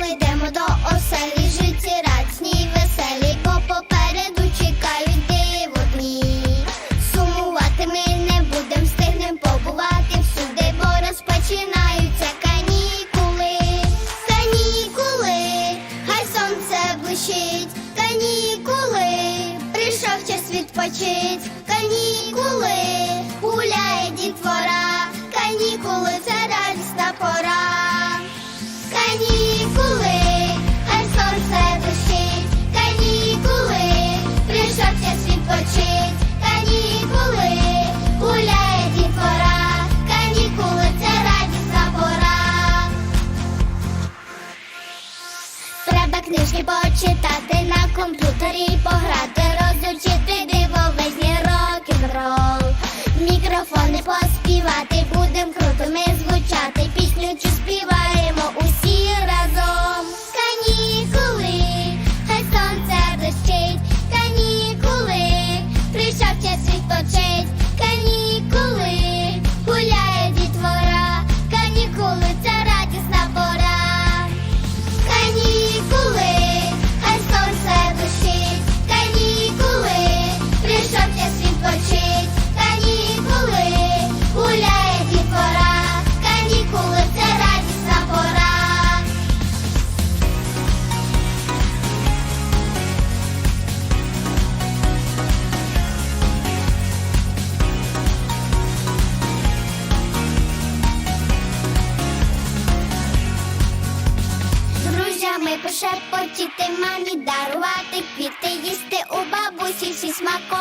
школи йдемо до оселі, житті радісні веселі, бо попереду чекають диво дні. Сумувати ми не будем, встигнем побувати всюди, бо розпочинаються канікули. Канікули, хай сонце блищить, канікули, прийшов час відпочить, книжки почитати на комп'ютері пограти, пошепотіти, мамі дарувати квіти, їсти у бабусі всі смаколики.